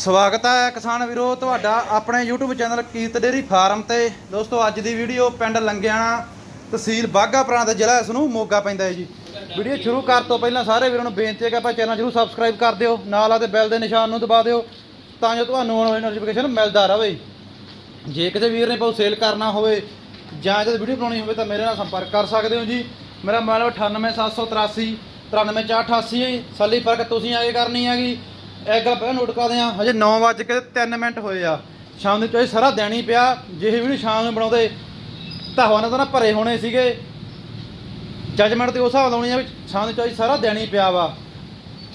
ਸਵਾਗਤ ਹੈ ਕਿਸਾਨ ਵੀਰੋ, ਤੁਹਾਡਾ ਆਪਣੇ YouTube channel Kirat dairy farm ਤੇ। ਦੋਸਤੋ, ਅੱਜ ਦੀ ਵੀਡੀਓ ਪਿੰਡ ਲੰਗਿਆਣਾ ਤਹਿਸੀਲ ਬਾਘਾ ਪੁਰਾਣਾ ਤੇ ਜ਼ਿਲ੍ਹਾ, ਇਸ ਨੂੰ ਮੋਗਾ ਪੈਂਦਾ ਹੈ ਜੀ। ਵੀਡੀਓ ਸ਼ੁਰੂ ਕਰਨ ਤੋਂ ਪਹਿਲਾਂ ਸਾਰੇ ਵੀਰਾਂ ਨੂੰ ਬੇਨਤੀ ਹੈ ਕਿ ਆਪਾਂ ਚੈਨਲ ਜਰੂਰ ਸਬਸਕ੍ਰਾਈਬ ਕਰ ਦਿਓ, ਨਾਲ ਆਦੇ ਬੈਲ ਦੇ ਨਿਸ਼ਾਨ ਨੂੰ ਦਬਾ ਦਿਓ, ਤਾਂ ਜੋ ਤੁਹਾਨੂੰ ਆਉਣ ਵਾਲੀ ਨੋਟੀਫਿਕੇਸ਼ਨ ਮਿਲਦਾ ਰਹੇ। ਜੇ ਕਿਸੇ ਵੀਰ ਨੇ ਪਾਉ ਸੇਲ ਕਰਨਾ ਹੋਵੇ ਜਾਂ ਜਦ ਵੀਡੀਓ ਬਣਾਉਣੀ ਹੋਵੇ, ਤਾਂ ਮੇਰੇ ਨਾਲ ਸੰਪਰਕ ਕਰ ਸਕਦੇ ਹੋ ਜੀ। ਮੇਰਾ ਮੋਬਾਈਲ 98783 93488 ਹੈ ਸੱਲੀ ਫ਼ਰਕ ਤੁਸੀਂ ਆਗੇ ਕਰਨੀ ਹੈਗੀ। ਇੱਕ ਗੱਲ ਪਹਿਲਾਂ ਨੋਟ ਕਰਦੇ ਆ ਹਜੇ 9 ਵਜੇ ਕੇ 3 ਮਿੰਟ ਹੋਏ ਆ। ਸ਼ਾਮ ਦੀ ਚੋਈ ਸਾਰਾ ਦੇਣੀ ਪਿਆ ਜੇ ਵੀਡੀਓ ਸ਼ਾਮ ਨੂੰ ਬਣਾਉਂਦੇ। ਤਾਂ ਹਵਾਨਾ ਤਾਂ ਨਾ ਭਰੇ ਹੋਣੇ ਸੀਗੇ। ਜੱਜਮੈਂਟ ਤੇ ਉਸ ਹਿਸਾਬ ਲਾਉਣੀ ਆ ਵੀ ਸ਼ਾਮ ਦੀ ਚੋਈ ਸਾਰਾ ਦੇਣੀ ਪਿਆ ਵਾ।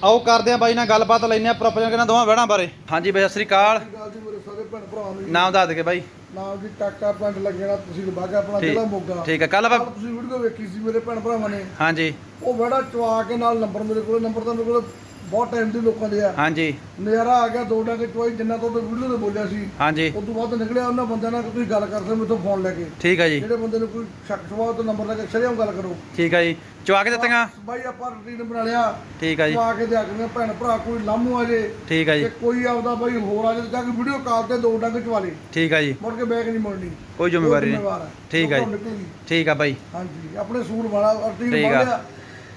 ਆਓ ਕਰਦੇ ਆ ਬਾਈ ਨਾਲ ਗੱਲਬਾਤ ਲੈਨੇ ਆ ਪ੍ਰੋਪਰ ਕਿਨਾਂ ਦੋਵਾਂ ਵਹਿਣਾ ਬਾਰੇ। ਹਾਂਜੀ ਬਾਈ ਸਤਿ ਸ੍ਰੀ ਅਕਾਲ। ਗੱਲ ਜੀ ਮੇਰੇ ਸਾਰੇ ਭੈਣ ਭਰਾ ਨੂੰ ਜੀ। ਨਾਮ ਦੱਸ ਦੇ ਬਾਈ। ਨਾਮ ਜੀ ਟਾਕਾ ਪਿੰਡ ਲੱਗਣਾ ਤੁਸੀਂ ਬਾਗਾ ਆਪਣਾ ਠੀਕ- ਜ਼ਿਲ੍ਹਾ ਮੋਗਾ। ਠੀਕ ਹੈ ਕੱਲ ਤੁਸੀਂ ਵੀਡੀਓ ਵੇਖੀ ਸੀ ਮੇਰੇ ਭੈਣ ਭਰਾਵਾਂ ਨੇ। ਹਾਂਜੀ। ਉਹ ਬੜਾ ਚਵਾ ਕੇ ਨਾਲ ਨੰਬਰ ਮੇਰੇ ਕੋਲ ਨੰਬਰ ਤਾਂ ਮੇਰੇ ਕੋਲ ਬਹੁਤ ਟਾਈਮ ਦੇ ਲੋਕਾਂ ਦੇ ਆ। ਹਾਂਜੀ। ਨਜ਼ਾਰਾ ਆ ਗਿਆ ਦੋ ਡੰਗ ਚਵਾਈ ਜਿੰਨਾ ਤੋਂ ਵੀਡੀਓ ਤੇ ਬੋਲਿਆ ਸੀ ਹਾਂਜੀ। ਉਸ ਤੋਂ ਬਾਅਦ ਨਿਕਲਿਆ ਉਹਨਾਂ ਬੰਦਿਆਂ ਨਾਲ ਤੁਸੀਂ ਗੱਲ ਕਰ ਸਕਦੇ ਮੇਥੋਂ ਫੋਨ ਲੈ ਕੇ। ਠੀਕ ਹੈ ਜੀ। ਜਿਹੜੇ ਬੰਦੇ ਨੂੰ ਕੋਈ ਸ਼ੱਕ ਸਵਾਲ ਤੋਂ ਨੰਬਰ ਲੈ ਕੇ ਸ਼ਰੇਆਮ ਗੱਲ ਕਰੋ। ਠੀਕ ਹੈ ਜੀ। ਚਵਾ ਕੇ ਦਿੱਤੀਆਂ? ਬਾਈ ਆਪਾਂ ਰੂਟੀਨ ਬਣਾ ਲਿਆ। ਠੀਕ ਹੈ ਜੀ। ਚਵਾ ਕੇ ਦੇ ਆਖਦੇ ਭੈਣ ਭਰਾ ਕੋਈ ਲਾਮੂ ਆ ਜੇ। ਠੀਕ ਹੈ ਜੀ। ਤੇ ਕੋਈ ਆਪਦਾ ਬਾਈ ਹੋਰ ਆ ਜੇ ਤਾਂ ਕਿ ਵੀਡੀਓ ਕਾਲ ਤੇ ਦੋ ਡੰਗ ਚਵਾ ਲੇ। ਠੀਕ ਹੈ ਜੀ। ਮੁੜ ਕੇ ਬੈਗ ਨਹੀਂ ਮੁੜਨੀ। ਕੋਈ ਜ਼ਿੰਮੇਵਾਰੀ ਨਹੀਂ। ਹੈ। ਠੀਕ ਹੈ ਜੀ। ਠੀਕ ਆ ਬਾਈ। ਹਾਂਜੀ ਆਪਣੇ ਸੂਟ ਵਾਲਾ ਅਰਤੀ ਠੀਕ ਆ। ਵਾਲਿਆ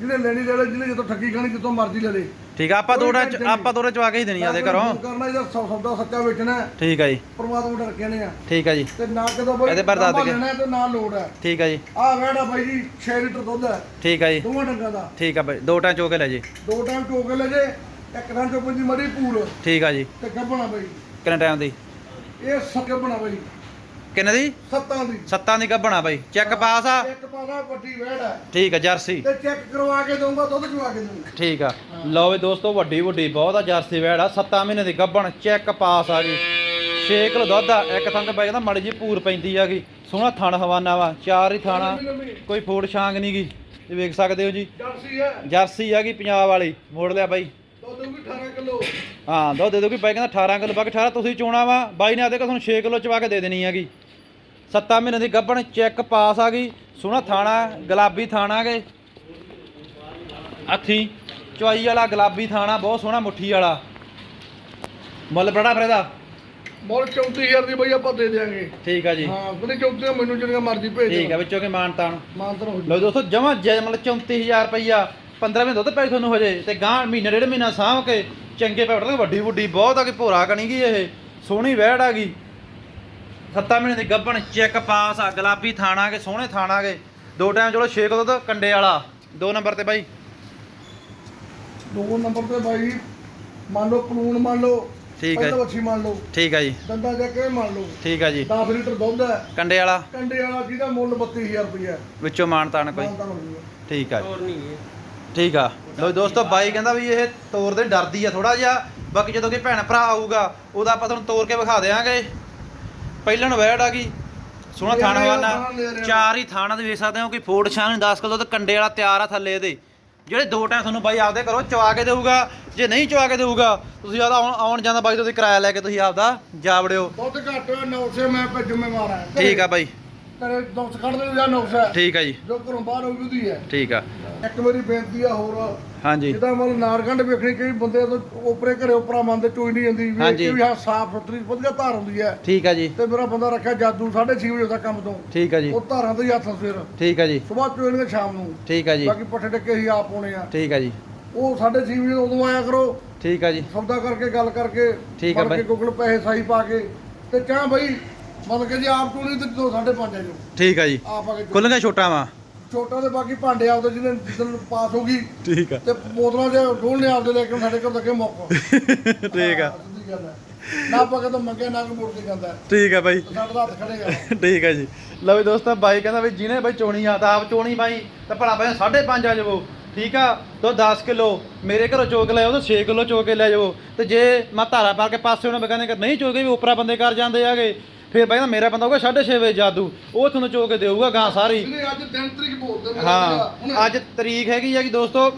ਜਿਹਨੇ ਲੈਣੀ ਲੈ ਲੈ ਜਿਹਨੇ ਜਦੋਂ ਠੱਗੀ ਖਾਣੀ ਜਿੱਥੋਂ ਮਰਜ਼ੀ ਲੈ ਲੈ। ਠੀਕ ਆ ਆਪਾਂ ਦੋੜਾ ਆਪਾਂ ਦੋੜਾ ਚਵਾ ਕੇ ਹੀ ਦੇਣੀ ਆ ਦੇ ਘਰੋਂ। ਕਰਨਾ ਇਹਦਾ ਸੌ ਸੌਦਾ ਸੱਚਾ ਵੇਚਣਾ ਹੈ, ਠੀਕ ਹੈ ਜੀ। ਪ੍ਰਮਾਤਮਾ ਦਾ ਰੱਖਿਆ ਨੇ ਆ। ਠੀਕ ਹੈ ਜੀ। ਤੇ ਨਾ ਕਦੋਂ ਬਾਈ ਇਹਦੇ ਦੱਸ ਲਾਂਭਾ ਦੇ। ਤੇ ਨਾ ਲੋੜ ਹੈ ਠੀਕ ਹੈ ਜੀ। ਆਹ ਵੇੜਾ ਬਾਈ ਜੀ 6 ਲੀਟਰ ਦੁੱਧ ਹੈ ਠੀਕ ਹੈ ਜੀ। ਦੋਵਾਂ ਡੰਗਾਂ ਦਾ। ਠੀਕ ਆ ਬਾਈ ਦੋ ਟਾਂ ਚੋ ਕੇ ਲੈ ਜੀ। ਦੋ ਟਾਈਮ ਟੋਕ ਲੈ ਜੇ ਇੱਕ ਚੋਪਨ ਦੀ ਮੜੀ ਪੂਲ। ਠੀਕ ਆ ਜੀ। ਤੇ ਗੱਬਣਾ ਬਾਈ। ਕਿੰਨੇ ਟਾਈਮ ਦੀ? ਇਹ ਸੱਤ ਗੱਬਣਾ ਬਾਈ। ਕਿੰਨੇ ਦੀ? ਸੱਤਾਂ ਦੀ। ਸੱਤਾਂ ਦੀ ਗੱਭਣਾ ਬਾਈ। ਚੈੱਕ ਪਾਸ ਆ? ਇੱਕ ਪਾਦਾ ਵੱਡੀ ਵੇੜ ਹੈ ਠੀਕ ਆ ਜਰਸੀ। ਤੇ ਚੈੱਕ ਕਰਵਾ ਕੇ ਦਊਂਗਾ ਦੁੱਧ ਚਵਾ ਕੇ ਦਊਂਗਾ। ਠੀਕ ਆ। ਲਓ ਵੀ ਦੋਸਤੋ ਵੱਡੀ ਵੱਡੀ ਬਹੁਤ ਆ ਜਰਸੀ ਵੈੜ ਆ। 7 ਮਹੀਨੇ ਦੀ ਗੱਭਣ ਚੈੱਕ ਪਾਸ ਆ ਗਈ 6 ਕਿਲੋ ਦੁੱਧ ਆ ਇੱਕ ਥਾਂ ਤੇ ਬਾਈ ਕਹਿੰਦਾ ਮੜੀ ਜੀ ਪੂਰ ਪੈਂਦੀ ਆ ਗਈ। ਸੋਹਣਾ ਥਣ ਹਵਾਨਾ ਵਾ ਚਾਰ ਹੀ ਥਾਣਾ। ਕੋਈ ਫੋੜ ਛਾਂਗ ਨਹੀਂ ਗੀ ਇਹ ਵੇਖ ਸਕਦੇ ਹੋ ਜੀ। ਜਰਸੀ ਹੈ ਜਰਸੀ ਆ ਗਈ ਪੰਜਾਬ ਵਾਲੀ। ਮੋੜ ਲਿਆ ਬਾਈ। ਦੁੱਧ ਵੀ 18 ਕਿਲੋ। ਹਾਂ ਦੁੱਧ ਦੇ ਦੋ ਕਿ ਬਾਈ ਕਹਿੰਦਾ 18 ਕਿਲੋ ਬਾਕੀ 18 ਤੁਸੀਂ ਚੋਣਾ ਵਾ। ਬਾਈ ਨੇ ਆਦੇ ਤੁਹਾਨੂੰ 6 ਕਿਲੋ ਚਵਾ ਕੇ ਦੇ ਦੇਣੀ ਹੈਗੀ। 7 ਮਹੀਨੇ ਦੀ ਗੱਭਣ ਚੈੱਕ ਪਾਸ ਆ ਗਈ। ਸੋਹਣਾ ਥਾਣਾ ਗੁਲਾਬੀ ਥਾਣਾ ਗੇ। ਹੱਥੀ ਚੁਆਈ ਵਾਲਾ ਗੁਲਾਬੀ ਥਾਣਾ ਬਹੁਤ ਸੋਹਣਾ ਮੁੱਠੀ ਵਾਲਾ। ਮੁੱਲ ਬੜਾ ਫਿਰ ਇਹਦਾ? ਮੁੱਲ 34000 ਦੀ ਬਈ ਆਪਾਂ ਦੇ ਦੇਾਂਗੇ ਠੀਕ ਆ ਜੀ। ਹਾਂ ਉਹਨੇ 34 ਮੈਨੂੰ ਜਿਹੜੀਆਂ ਮਰਜ਼ੀ ਭੇਜ ਠੀਕ ਆ ਵਿੱਚੋਂ ਕਿ ਮਾਨ ਤਾਨ ਮਾਨਤਰ ਹੋ ਲਓ ਦੋਸਤੋ ਜਮਾ ਜੈ ਮਤਲਬ 34000 ਰੁਪਈਆ 15 ਮਹੀਨੇ ਦੁੱਧ ਪੈ ਤੁਹਾਨੂੰ ਹਜੇ ਤੇ ਗਾਂ ਮਹੀਨਾ ਡੇਢ ਮਹੀਨਾ ਸਾਂਭ ਕੇ ਚੰਗੇ ਪੈਵੜ ਵੱਡੀ ਵੱਡੀ ਬਹੁਤ ਆ ਕਿ ਭੋਰਾ ਕਣੀ ਗਈ ਇਹ। ਸੋਹਣੀ ਵਹਿੜ ਆ ਗਈ। ਸੱਤਾਂ ਮਹੀਨੇ ਦੀ ਗੱਭਣ ਚੈੱਕ ਪਾਸ ਆ ਗੁਲਾਬੀ ਥਾਣਾ ਕੇ ਸੋਹਣੇ ਥਾਣਾ ਕੇ ਦੋ ਟਾਈਮ ਚਲੋ 6 ਕਿਲੋ ਦੁੱਧ ਕੰਡੇ ਵਾਲਾ। ਦੋ ਨੰਬਰ ਤੇ ਬਾਈ। ਦੋ ਨੰਬਰ ਤੇ ਬਾਈ ਮੰਨ ਲਓ ਪਲੂਣ ਮੰਨ ਲਓ ਠੀਕ ਹੈ ਪਹਿਲਾਂ ਵੱਛੀ ਮੰਨ ਲਓ। ਠੀਕ ਆ ਜੀ। ਦੰਦਾ ਜਾ ਕੇ ਮੰਨ ਲਓ। ਠੀਕ ਆ ਜੀ। 10 ਲੀਟਰ ਦੁੱਧ ਹੈ। ਕੰਡੇ ਵਾਲਾ। ਕੰਡੇ ਵਾਲਾ ਜਿਹਦਾ ਮੁੱਲ 32000 ਰੁਪਇਆ ਹੈ। ਵਿੱਚੋਂ ਮਾਨ ਤਾਨ ਕੋਈ। ਹੋ। ਠੀਕ ਆ ਜੀ। ਠੀਕ ਆ। ਲੋ ਦੋਸਤੋ ਬਾਈ ਕਹਿੰਦਾ ਵੀ ਇਹ ਤੋਰ ਦੇ ਡਰਦੀ ਆ ਥੋੜਾ ਜਿਹਾ। ਬਾਕੀ ਜਦੋਂ ਕਿ ਭੈਣ ਭਰਾ ਆਊਗਾ ਉਹਦਾ ਆਪਾਂ ਤੁਹਾਨੂੰ ਤੋਰ ਕੇ ਵਿਖਾ ਦੇਵਾਂਗੇ ਪਹਿਲਣ ਵੈੜ ਆ ਗਈ। ਸੋਹਣਾ ਥਾਣਾ ਰਿਹਾ, ਵਾਨਾ ਥਾਣਾ ਲੈ ਰਿਹਾ। ਚਾਰ ਹੀ ਥਾਣਾ ਦੇ ਵੇਖ ਸਕਦੇ ਹੋ ਕਿ ਫੋੜ ਛਾਂ ਨੂੰ 10 ਕਿਲੋ ਤੇ ਕੰਡੇ ਵਾਲਾ ਤਿਆਰ ਆ ਥੱਲੇ ਇਹਦੇ ਜਿਹੜੇ ਦੋ ਟਾਈਮ ਤੁਹਾਨੂੰ ਬਾਈ ਆਪਦੇ ਘਰੋਂ ਚਵਾ ਕੇ ਦੇਊਗਾ ਜੇ ਨਹੀਂ ਚਵਾ ਕੇ ਦੇਊਗਾ ਤੁਸੀਂ ਆਦਾ ਆਉਣ ਜਾਂਦਾ ਬਾਈ ਤੁਸੀਂ ਕਿਰਾਇਆ ਲੈ ਕੇ ਤੁਸੀਂ ਆਪਦਾ ਜਾ ਵੜਿਓ। ਦੁੱਧ ਘੱਟ ਹੋਇਆ 900 ਮੈਂ ਜ਼ਿੰਮੇਵਾਰ ਹਾਂ ਠੀਕ ਆ ਬਾਈ। ਕਰੇ ਦੁੱਧ ਕੱਢ ਦੇ ਜਾਂ 900 ਠੀਕ ਆ ਜੀ। ਜੋ ਘਰੋਂ ਬਾਹਰ ਹੋਊਗੀ ਉਹਦੀ ਹੈ। ਠੀਕ ਆ। ਇੱਕ ਮੇਰੀ ਬੇਨਤੀ ਆ ਹੋਰ। ਹਾਂਜੀ। ਜਿੱਦਾਂ ਮਤਲਬ ਨਾਰਗੰਢ ਵੇਖਣੀ ਕਈ ਬੰਦੇ ਤੋਂ ਉਪਰੇ ਘਰੇ ਉਪਰਾ ਮੰਨਦੇ ਚੋਈ ਨਹੀਂ ਜਾਂਦੀ ਵੇਖ ਹਾਂਜੀ। ਕੇ ਵੀ ਹਾਂ ਸਾਫ਼ ਸੁਥਰੀ ਵਧੀਆ ਧਾਰ ਹੁੰਦੀ ਹੈ। ਠੀਕ ਆ ਜੀ। ਤੇ ਮੇਰਾ ਬੰਦਾ ਰੱਖਿਆ ਜਾਦੂ 6:30 ਵਜੇ ਦਾ ਕੰਮ ਤੋਂ। ਠੀਕ ਆ ਜੀ। ਉਹ ਧਾਰਾਂ ਤੋਂ ਹੀ ਹੱਥ ਸਵੇਰ। ਠੀਕ ਆ ਜੀ। ਸਵੇਰ ਚੋਣਗੇ ਸ਼ਾਮ ਨੂੰ। ਠੀਕ ਆ ਜੀ। ਬਾਕੀ ਪੱਠੇ ਟੱਕੇ ਹੀ ਆਪ ਹੋਣੇ ਆ। ਠੀਕ ਆ ਜੀ। ਉਹ 6:30 ਵਜੇ ਉਦੋਂ ਆਇਆ ਕਰੋ। ਠੀਕ ਆ ਜੀ। ਸੌਦਾ ਕਰਕੇ ਗੱਲ ਕਰਕੇ ਠੀਕ ਆ ਫੜ ਬਾਈ। ਕੇ ਗੂਗਲ ਪੈਸੇ ਸਹੀ ਪਾ ਕੇ। ਤੇ ਚਾਹ ਬਈ ਮਤਲਬ ਕਿ ਜੇ ਆਪ ਟੂਣੀ ਤੇ 5:30 ਆ ਜਾਓ ਠੀਕ ਆ ਜੀ। ਆਪ ਆ ਕੇ ਖੁੱਲੀਆਂ ਛੋਟਾਂ ਵਾ। ਛੋਟਾ ਤੇ ਬਾਕੀ ਭਾਂਡੇ ਆਪਦੇ ਜਿਹਨੇ ਜਿੱਦਣ ਪਾਸ ਹੋ ਗਈ ਠੀਕ ਆ। ਤੇ ਬੋਤਲਾਂ ਦੇ ਢੋਲਨੇ ਆਪਦੇ ਲੈ ਕੇ ਸਾਡੇ ਕੋਲ ਲੱਗੇ ਮੌਕਾ। ਠੀਕ ਆ। ਹਾਂ, ਸਿੱਧੀ ਗੱਲ ਹੈ। ਨਾ ਪਕੇ ਤਾਂ ਮੰਗੇ ਨਾ ਕੋਈ ਮੁੜ ਕੇ ਜਾਂਦਾ। ਠੀਕ ਆ ਬਾਈ। ਸਾਡਾ ਤਾਂ ਹੱਥ ਖੜੇਗਾ ਠੀਕ ਆ ਜੀ। ਲਓ ਵੀ ਦੋਸਤੋ ਬਾਈ ਕਹਿੰਦਾ ਵੀ ਜਿਹਨੇ ਬਾਈ ਚੋਣੀ ਆ ਤਾਂ ਆਪ ਚੋਣੀ ਬਾਈ। ਤਾਂ ਭਲਾ ਬਾਈ 5.5 ਆ ਜਾਵੋ। ਠੀਕ ਆ? ਤੋ 10 ਕਿਲੋ। ਮੇਰੇ ਘਰੋਂ ਚੋਕ ਲੈ ਆਓ ਤਾਂ 6 ਕਿਲੋ ਚੋਕ ਕੇ ਲੈ ਜਾਵੋ। ਤੇ ਜੇ ਮੈਂ ਧਾਰਾ ਪਾ ਕੇ ਪਾਸੇ ਉਹਨੇ ਕਹਿੰਦੇ ਕਿ ਨਹੀਂ ਚੋਕੇ ਵੀ ਉਪਰਾ ਬੰਦੇ ਕਰ ਜਾਂਦੇ ਆਗੇ। ਫਿਰ ਬਾਈ ਕਹਿੰਦਾ ਮੇਰਾ ਬੰਦਾ ਹੋਊਗਾ 6.5 ਵਜੇ ਜਾਦੂ। ਉਹ ਤੁਹਾਨੂੰ ਚੋਕ ਕੇ ਦੇਊਗਾ ਗਾਂ ਸਾਰੀ। ਅੱਜ ਦਿਨ ਤਰੀਕ ਹਾਂ ਅੱਜ ਤਰੀਕ ਹੈਗੀ ਆ ਕਿ ਦੋਸਤੋ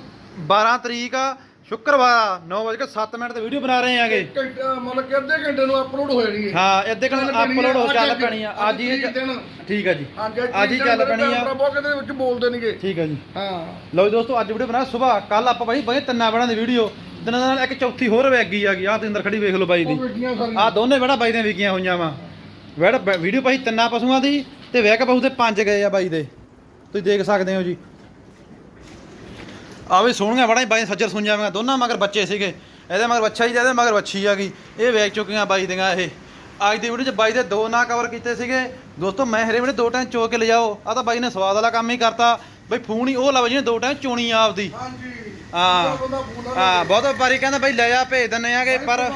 12 ਤਰੀਕ ਆ ਸ਼ੁੱਕਰਵਾਰ 9:07 ਮਿੰਟ ਤੇ ਵੀਡੀਓ ਬਣਾ ਰਹੇ ਆਗੇ। ਘੰਟਾ ਮਤਲਬ ਕਿ ਅੱਧੇ ਘੰਟੇ ਨੂੰ ਅਪਲੋਡ ਹੋ ਜਾਣੀ ਹੈ ਹਾਂ ਅੱਧੇ ਘੰਟੇ ਅਪਲੋਡ ਹੋ ਚੱਲ ਪੈਣੀ ਆ। ਅੱਜ ਹੀ। ਠੀਕ ਆ ਜੀ। ਅੱਜ ਹੀ ਚੱਲ ਪੈਣੀ ਆ। ਵਿੱਚ ਬੋਲਦੇ ਨਹੀਂਗੇ ਠੀਕ ਆ ਜੀ। ਹਾਂ। ਲਓ ਜੀ ਦੋਸਤੋ ਅੱਜ ਵੀਡੀਓ ਬਣਾ ਸਵੇਰ ਕੱਲ ਆਪਾਂ ਬਾਈ ਬਗੇ ਤਿੰਨਾਂ ਬਣਾ ਦੀ ਵੀਡੀਓ ਦਿਨਾਂ ਨਾਲ ਇੱਕ ਚੌਥੀ ਹੋਰ ਵੈਗੀ ਆ ਗਈ। ਆ ਤੇ ਅੰਦਰ ਖੜੀ ਵੇਖ ਲਓ ਬਾਈ ਦੀ। ਆ ਦੋਨੇ ਵੜਾ ਬਾਈ ਦੀਆਂ ਵਿਕੀਆਂ ਹੋਈਆਂ ਵਾ। ਵੜ ਵੀਡੀਓ ਭਾਈ ਤਿੰਨਾਂ ਪਸ਼ੂਆਂ ਦੀ ਤੇ ਵੈਕ ਪਸ਼ੂ ਤੇ ਪੰਜ ਗਏ ਆ ਬਾਈ ਦੇ। ਤੁਸੀਂ ਦੇਖ ਸਕਦੇ ਹੋ ਜੀ। ਆ ਵੀ ਸੋਹਣੀਆਂ ਵੜਾ ਬਾਈ ਸੱਜਰ ਸੁਣੀਆਂ ਵਾ ਦੋਨਾਂ ਮਗਰ ਬੱਚੇ ਸੀਗੇ। ਇਹਦੇ ਮਗਰ ਬੱਚਾ ਹੀ ਇਹਦੇ ਮਗਰ ਵੱਛੀ ਆ ਗਈ। ਇਹ ਵੇਚ ਚੁੱਕੀਆਂ ਬਾਈ ਦੀਆਂ ਇਹ। ਅੱਜ ਦੀ ਵੀਡੀਓ 'ਚ ਬਾਈ ਦੇ ਦੋ ਨਾ ਕਵਰ ਕੀਤੇ ਸੀਗੇ। ਦੋਸਤੋ ਮੈਂ ਹਰੇ ਵੇਲੇ ਦੋ ਟਾਈਮ ਚੋ ਕੇ ਲਿਜਾਓ। ਆ ਤਾਂ ਬਾਈ ਨੇ ਸਵਾਦ ਵਾਲਾ ਕੰਮ ਹੀ ਕਰਤਾ। ਬਈ ਫੋਨ ਹੀ ਉਹ ਲਵ ਜਿਹਨੇ ਦੋ ਟਾਈਮ ਚੋਣੀ ਆ ਆਪਦੀ। ਹਾਂਜੀ। ਹਾਂ। ਹਾਂ ਬਹੁਤ ਵਪਾਰੀ ਕਹਿੰਦਾ ਬਾਈ ਲੈ ਜਾ ਭੇਜ ਦਿੰਨੇ ਆਗੇ ਪਰ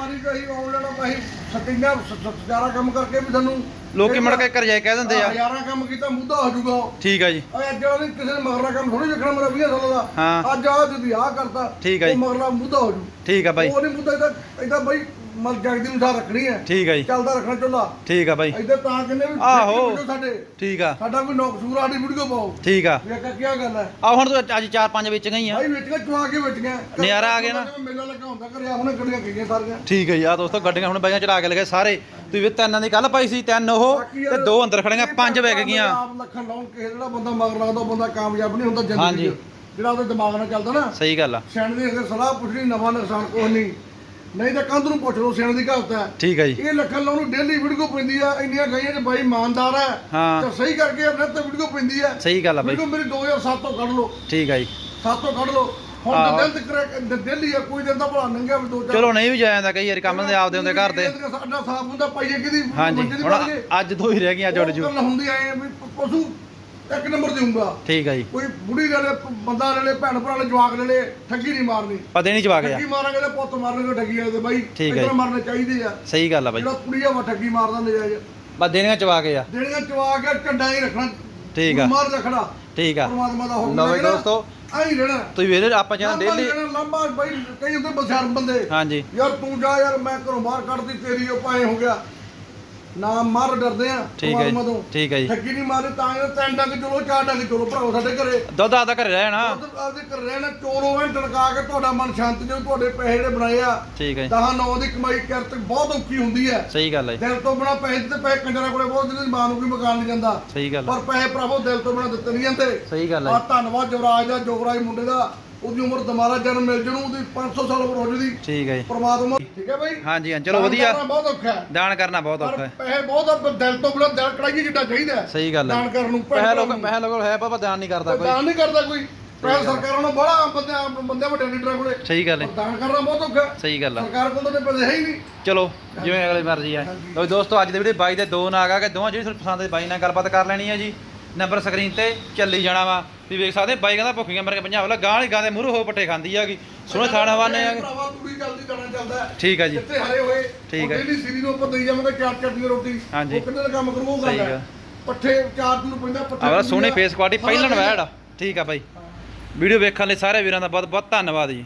ਸਕਿੰਨਾ ਸਜਾਰਾ ਕੰਮ ਕਰਕੇ ਵੀ ਸਾਨੂੰ ਲੋਕੀ ਮੁੜ ਕੇ ਘਰ ਜਾਏ ਕਹਿ ਦਿੰਦੇ ਆ ਹਜ਼ਾਰਾਂ ਕੰਮ ਕੀਤਾ ਮੁੱਦਾ ਹੋ ਜਾਊਗਾ ਉਹ। ਠੀਕ ਆ ਜੀ ਓਏ ਅੱਜ ਵਾਲੀ ਕਿਸੇ ਨੇ ਮਗਰਲਾ ਕੰਮ ਥੋੜੀ ਦੇਖਣਾ ਮੇਰਾ 20 ਸਾਲਾਂ ਦਾ ਹਾਂ। ਅੱਜ ਆ ਜਦੀ ਆ ਕਰਤਾ ਠੀਕ ਆ ਜੀ। ਉਹ ਮਗਰਲਾ ਮੁੱਦਾ ਹੋ ਜੂ ਠੀਕ ਆ ਬਾਈ ਉਹ ਨਹੀਂ ਮੁੱਦਾ ਇਹਦਾ ਇਹਦਾ ਬਾਈ ਮਲ ਜਗਦੀ ਨੂੰ ਸਾਰ ਰੱਖਣੀ ਹੈ। ਠੀਕ ਆ ਜੀ। ਚੱਲਦਾ ਰੱਖਣਾ ਚੁੱਲਾ ਠੀਕ ਆ ਬਾਈ। ਇੱਧਰ ਤਾਂ ਕਿੰਨੇ ਵੀ ਆਹੋ। ਸਾਡੇ। ਠੀਕ ਆ। ਸਾਡਾ ਕੋਈ ਨੌਕਸੂਰ ਸਾਡੀ ਵੀਡੀਓ ਪਾਓ। ਠੀਕ ਆ। ਵੇਖਾ ਕੀ ਗੱਲ ਹੈ। ਆ ਹੁਣ ਤੂੰ ਅੱਜ ਚਾਰ ਪੰਜ ਵਿੱਚ ਗਈ ਆ। ਭਾਈ ਵਿੱਚ ਕੇ ਚੁਆ ਕੇ ਵਿੱਚ ਗਿਆ ਨਜ਼ਾਰਾ ਆ ਗਿਆ ਨਾ। ਮੇਲਾ ਲੱਗਾ ਹੁੰਦਾ ਘਰੇ ਆਪਣੇ ਗੱਡੀਆਂ ਗਈਆਂ ਸਾਰੀਆਂ। ਠੀਕ ਹੈ ਜੀ ਆ ਦੋਸਤੋ ਗੱਡੀਆਂ ਹੁਣ ਬਾਈਆਂ ਚੜਾ ਕੇ ਲਗੇ ਸਾਰੇ। ਤੁਸੀਂ ਵੀ ਤਿੰਨਾਂ ਦੀ ਕੱਲ ਪਾਈ ਸੀ ਤਿੰਨ ਉਹ ਬਾਕੀ ਤੇ ਯਾਰ ਦੋ ਅੰਦਰ ਖੜੀਆਂ ਪੰਜ ਵਿਕ ਗਈਆਂ। ਆਪ ਲੱਖਾਂ ਲਾਉਣ ਕਿਸੇ ਜਿਹੜਾ ਬੰਦਾ ਮਗਰ ਲੱਗਦਾ ਉਹ ਬੰਦਾ ਕਾਮਯਾਬ ਨਹੀਂ ਹੁੰਦਾ ਹਾਂਜੀ। ਜ਼ਿੰਦਗੀ 'ਚ। ਜਿਹੜਾ ਉਹਦੇ ਦਿਮਾਗ ਨਾਲ ਚੱਲਦਾ ਨਾ। ਸਹੀ ਗੱਲ ਆ। ਸਿਆਣੇ ਦੀ ਅਗਰ ਸਲਾਹ ਪੁੱਛਣੀ ਨਵਾਂ ਨੁਕਸਾਨ ਕੁਛ ਨਹੀਂ। ਨਹੀਂ ਤਾਂ ਕੰਧ ਨੂੰ ਪੁੱਛ ਲਓ ਸਿਆਣੇ ਦੀ ਕਹਾਵਤ ਹੈ। ਠੀਕ ਹੈ ਜੀ। ਇਹ ਲੱਖਾਂ ਲਾਉਣ ਨੂੰ ਡੇਲੀ ਵੀਡੀਓ ਪੈਂਦੀ ਆ ਇੰਨੀਆਂ ਗਈਆਂ ਚ ਬਾਈ ਇਮਾਨਦਾਰ ਹੈ। ਹਾਂ। ਤਾਂ ਸਹੀ ਕਰਕੇ ਆਪਣੇ ਤੇ ਵੀਡੀਓ ਪੈਂਦੀ ਆ ਸਹੀ ਗੱਲ ਆ ਬਾਈ। ਵੀਡੀਓ ਮੇਰੀ 2007 ਤੋਂ ਕੱਢ ਲਓ। ਠੀਕ ਆ ਜੀ। 7 ਤੋਂ ਕੱਢ ਲਓ। ਹੁਣ ਆਹੋ। ਤਾਂ ਦਿਲ ਆ ਕੋਈ ਦਿਨ ਤਾਂ ਭਲਾ ਨੰਗਿਆ ਵੀ ਦੋ ਚਾਰ। ਚਲੋ ਨਹੀਂ ਵੀ ਜਾਇਆ ਜਾਂਦਾ ਕਈ ਵਾਰੀ ਕੰਮ ਦੇ ਆਪਦੇ ਹੁੰਦੇ ਘਰ ਦੇ। ਸਾਡਾ ਸਾਫ਼ ਹੁੰਦਾ ਪਾਈਏ ਕਿਹਦੀ ਹਾਂਜੀ। ਮੰਜੇ ਦੀ ਹੁਣ। ਅੱਜ ਦੋ ਹੀ ਰਹਿ ਗਈਆਂ ਜੁੜ ਉਹ ਜੂ ਗੱਲ ਹੁੰਦੀ ਐ ਵੀ ਪ- ਪਸ਼ੂ ਇੱਕ ਨੰਬਰ ਦੇਊਗਾ ਠੀਕ ਆ ਜੀ। ਕੋਈ ਬੁੜੀ ਲੈ ਲੈ ਬੰਦਾ ਲੈ ਲੈ ਭੈਣ ਭਰਾ ਲੈ ਜਵਾਕ ਲੈ ਲੈ ਠੱਗੀ ਨਹੀਂ ਮਾਰਨੀ। ਪਤਾ ਨਹੀਂ ਜਵਾ ਗਿਆ ਠੱਗੀ ਮਾਰਾਂਗੇ ਤੇ ਪੁੱਤ ਮਾਰਨਗੇ ਠੱਗੀ ਵਾਲੇ ਤੇ ਬਾਈ ਠੀਕ ਹੈ ਏਦਾਂ ਜੀ। ਮਾਰਨੇ ਚਾਹੀਦੇ ਆ। ਸਹੀ ਗੱਲ ਆ ਬਾਈ। ਜਿਹੜਾ ਕੁੜੀ ਆ ਵਾ ਠੱਗੀ ਮਾਰਦਾ ਨਜਾਇਜ਼ ਬਸ ਦੇਣੀਆਂ ਚਵਾ ਕੇ ਆ। ਦੇਣੀਆਂ ਚਵਾ ਕੇ ਢੱਡਾ ਹੀ ਰੱਖਣਾ। ਠੀਕ ਆ। ਮਾਰ ਰੱਖਣਾ। ਠੀਕ ਆ। ਪਰਮਾਤਮਾ ਦਾ ਹੁਕਮ ਲਓ ਬਈ ਹੈ ਦੋਸਤੋ। ਆਈ ਰਹਿਣਾ। ਤੁਸੀਂ ਵੇਲੇ ਆਪਾਂ ਚੈਨਲ ਲੰਬਾ ਡੇਲੀ ਰਹਿਣਾ, ਲੰਬਾ ਬਾਈ ਕਈ ਹੁੰਦੇ ਬਸ਼ਰ ਬੰਦੇ। ਹਾਂਜੀ। ਯਾਰ ਤੂੰ ਜਾ ਯਾਰ ਮੈਂ ਘਰੋਂ ਬਾਹਰ ਕੱਢਦੀ ਤੇਰੀ ਉਹ ਪਾਏ ਹੋ ਗਿਆ। ਨਾ ਮਰ ਡਰਦੇ ਆ ਠੀਕ ਹੈ ਜੀ, ਤੋਂ। ਠੀਕ ਹੈ ਜੀ। ਠੱਗੀ ਨਹੀਂ ਮਾਰੇ ਤਾਂ ਇਹ ਤਿੰਨ ਡੰਗ ਚਲੋ ਚਾਰ ਡੰਗ ਚਲੋ ਭਰਾਓ ਸਾਡੇ ਘਰੇ। ਦੁੱਧ ਆਦਾ ਘਰੇ ਰਹਿਣਾ ਉੱਧਰ ਆਪਦੇ ਘਰ ਰਹਿਣਾ ਚੋਰੋ ਐ ਟੜਕਾ ਕੇ ਤੁਹਾਡਾ ਮਨ ਸ਼ਾਂਤ ਜੋ ਤੁਹਾਡੇ ਪੈਸੇ ਜਿਹੜੇ ਬਣਾਏ ਆ ਠੀਕ ਹੈ ਜੀ। ਦਹਾਂ ਨੌ ਦੀ ਕਮਾਈ ਕਰਤ ਬਹੁਤ ਔਖੀ ਹੁੰਦੀ ਹੈ। ਸਹੀ ਗੱਲ ਹੈ ਜੀ, ਦਿਲ ਤੋਂ ਬਿਨਾ ਪੈਸੇ ਤੇ ਪੈਸੇ ਕੰਜਰਾ ਕੋਲੇ ਬਹੁਤ ਜਿਹਦੀ ਮਾਂ ਨੂੰ ਵੀ ਮਕਾਨ ਨਹੀਂ ਜਾਂਦਾ। ਸਹੀ ਗੱਲ ਆ, ਪਰ ਪੈਸੇ ਭਰਾਵੋ ਦਿਲ ਤੋਂ ਬਿਨਾ ਦਿੱਤੇ ਨਹੀਂ ਜਾਂਦੇ। ਸਹੀ ਗੱਲ ਆ ਹੈ ਧੰਨਵਾਦ ਜਵਰਾਜ ਦਾ ਜੋਗਰਾਜ ਮੁੰਡੇ ਦਾ। ਉਹਦੀ ਉਮਰ ਦੁਬਾਰਾ ਜਨਮ ਮਿਲ ਜਣੂ ਉਹਦੀ 500 ਸਾਲ ਉਮਰ ਹੋ ਜੂਦੀ। ਠੀਕ ਹੈ ਜੀ। ਪ੍ਰਮਾਤਮਾ ਠੀਕ ਹੈ ਬਾਈ? ਹਾਂਜੀ ਹਾਂ ਚਲੋ ਦਾਨ ਵਧੀਆ। ਕਰਨਾ ਬਹੁਤ ਔਖਾ ਹੈ। ਦਾਨ ਕਰਨਾ ਬਹੁਤ ਔਖਾ ਹੈ। ਪੈਸੇ ਬਹੁਤ ਆ, ਪਰ ਦਿਲ ਤੋਂ ਬਿਨਾ ਦਿਲ ਕੜਾਈਏ ਜਿੱਡਾ ਚਾਹੀਦਾ ਹੈ। ਸਹੀ ਗੱਲ ਹੈ। ਦਾਨ ਕਰਨ ਨੂੰ ਪੈਸਾ ਲੋਕ ਭੈਣ ਪੈਸਾ ਲੋਕ ਹੈ ਪਾਪਾ ਦਾਨ ਨਹੀਂ ਕਰਦਾ ਕੋਈ। ਦਾਨ ਨਹੀਂ ਕਰਦਾ ਕੋਈ। ਪੈਸੇ ਸਰਕਾਰਾਂ ਨੂੰ ਬੜਾ ਬੰਦੇ ਬੰਦੇ ਵੱਡੇ ਲੀਡਰਾਂ ਕੋਲੇ। ਸਹੀ ਗੱਲ ਹੈ। ਪਰ ਦਾਨ ਕਰਨਾ ਬਹੁਤ ਔਖਾ ਹੈ। ਸਹੀ ਗੱਲ ਆ। ਸਰਕਾਰ ਕੋਲ ਤਾਂ ਪੈਸੇ ਹੈ ਹੀ ਨਹੀਂ। ਚਲੋ ਜਿਵੇਂ ਅਗਲੀ ਮਰਜ਼ੀ ਹੈ। ਲੋ ਦੋਸਤੋ ਅੱਜ ਦੇ ਵੀਡੀਓ ਬਾਈ ਦੇ ਦੋ ਨਾਗ ਆ ਕੇ ਦੋਵਾਂ ਜਿਹੜੀ ਤੁਹਾਨੂੰ ਪਸੰਦ ਦੇ ਬਾਈ ਨਾਲ ਗੱਲਬਾਤ ਕਰ ਲੈਣੀ ਹੈ ਜੀ। ਨੰਬਰ ਸਕਰੀਨ ਤੇ ਚੱਲੀ ਜਾਣਾ ਵਾ। ਵੀ ਵੇਖ ਸਕਦੇ ਬਾਈ ਕਹਿੰਦਾ ਭੁੱਖੀਆਂ ਮਰ ਕੇ ਪੰਜਾਬ ਵਾਲਾ ਗਾਂ ਵਾਲੀ ਗਾਂ ਦੇ ਮੂਹਰੇ ਹੋ ਪੱਟੇ ਖਾਂਦੀ ਹੈਗੀ ਸੋਹਣੇ ਥਾਣ ਹਵਾਨੇ ਆ ਭਰਾਵਾ ਤੂੜੀ ਜਲਦੀ ਜਾਣਾ ਚੱਲਦਾ ਹੈ। ਠੀਕ ਆ ਜੀ ਜਿੱਥੇ ਹਰੇ ਹੋਏ ਠੀਕ ਹੈ। ਡੇਲੀ ਸੀਰੀ ਨੂੰ ਆਪਾਂ ਦੇਈ ਜਾਵਾਂਗੇ ਚਾਰ ਚਾਰ ਦੀ ਰੋਟੀ ਹਾਂਜੀ। ਉਹ ਕਿੰਨੇ ਦਾ ਕੰਮ ਕਰੂ ਉਹ ਸਹੀ ਗੱਲ ਹੈ। ਪੱਠੇ ਚਾਰ ਨੂੰ ਪੈਂਦਾ ਪੱਠੇ ਆਹ ਸੋਹਣੀ। ਫੇਸ ਕੁਆਲਿਟੀ ਪਹਿਲਣ ਵੈੜ ਆ ਠੀਕ ਆ ਬਾਈ ਵੀਡੀਓ ਵੇਖਣ ਲਈ ਸਾਰੇ ਵੀਰਾਂ ਦਾ ਬਹੁਤ ਬਹੁਤ ਧੰਨਵਾਦ ਜੀ